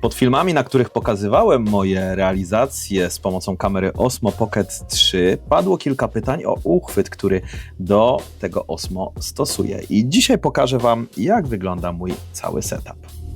Pod filmami, na których pokazywałem moje realizacje z pomocą kamery Osmo Pocket 3, padło kilka pytań o uchwyt, który do tego Osmo stosuję. I dzisiaj pokażę Wam, jak wygląda mój cały setup.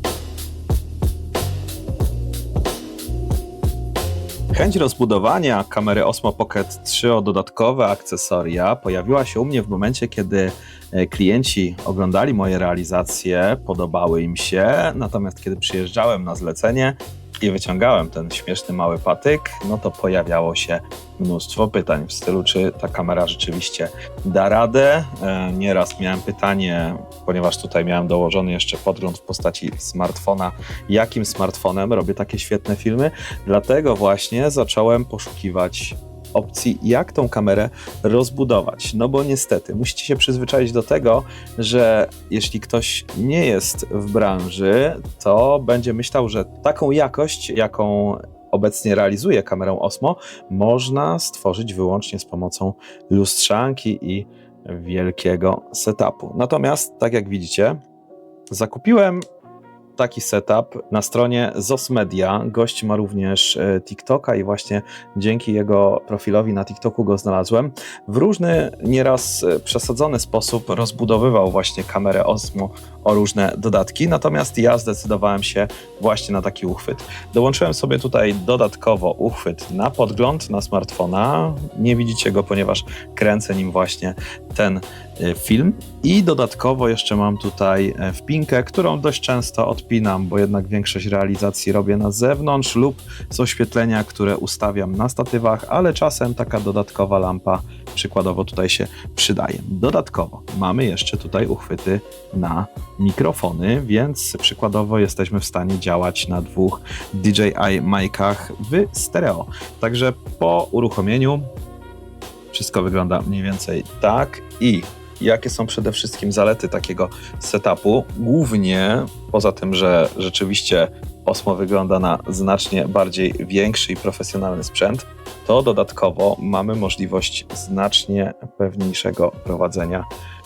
Chęć rozbudowania kamery Osmo Pocket 3 o dodatkowe akcesoria pojawiła się u mnie w momencie, kiedy e, klienci oglądali moje realizacje, podobały im się, natomiast kiedy przyjeżdżałem na zlecenie i wyciągałem ten śmieszny mały patyk, no to pojawiało się mnóstwo pytań w stylu, czy ta kamera rzeczywiście da radę. E, Nieraz miałem pytanie, ponieważ tutaj miałem dołożony jeszcze podgląd w postaci smartfona, jakim smartfonem robię takie świetne filmy. Dlatego właśnie zacząłem poszukiwać opcji, jak tą kamerę rozbudować. No bo niestety musicie się przyzwyczaić do tego, że jeśli ktoś nie jest w branży, to będzie myślał, że taką jakość, jaką obecnie realizuje kamerą Osmo, można stworzyć wyłącznie z pomocą lustrzanki i wielkiego setupu. Natomiast, tak jak widzicie, zakupiłem taki setup na stronie ZOS Media. Gość ma również e, TikToka i właśnie dzięki jego profilowi na TikToku go znalazłem. W różny, nieraz e, przesadzony sposób rozbudowywał właśnie kamerę Osmo o różne dodatki, natomiast ja zdecydowałem się właśnie na taki uchwyt. Dołączyłem sobie tutaj dodatkowo uchwyt na podgląd na smartfona. Nie widzicie go, ponieważ kręcę nim właśnie ten film. I dodatkowo jeszcze mam tutaj e, wpinkę, którą dość często odpinam, bo jednak większość realizacji robię na zewnątrz lub z oświetlenia, które ustawiam na statywach, ale czasem taka dodatkowa lampa przykładowo tutaj się przydaje. Dodatkowo mamy jeszcze tutaj uchwyty na mikrofony, więc przykładowo jesteśmy w stanie działać na dwóch DJI micach w stereo. Także po uruchomieniu wszystko wygląda mniej więcej tak i jakie są przede wszystkim zalety takiego setupu. Głównie poza tym, że rzeczywiście Osmo wygląda na znacznie bardziej większy i profesjonalny sprzęt, to dodatkowo mamy możliwość znacznie pewniejszego prowadzenia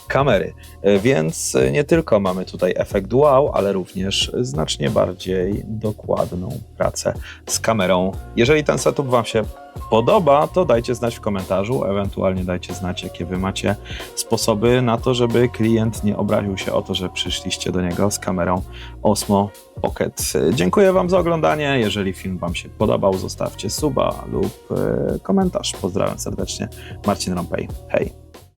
kamery. Więc nie tylko mamy tutaj efekt wow, ale również znacznie bardziej dokładną pracę z kamerą. Jeżeli ten setup Wam się podoba, to dajcie znać w komentarzu, ewentualnie dajcie znać, jakie Wy macie sposoby na to, żeby klient nie obraził się o to, że przyszliście do niego z kamerą Osmo Pocket. Dziękuję Wam za oglądanie. Jeżeli film Wam się podobał, zostawcie suba lub e, komentarz. Pozdrawiam serdecznie. Marcin Rompej. Hej.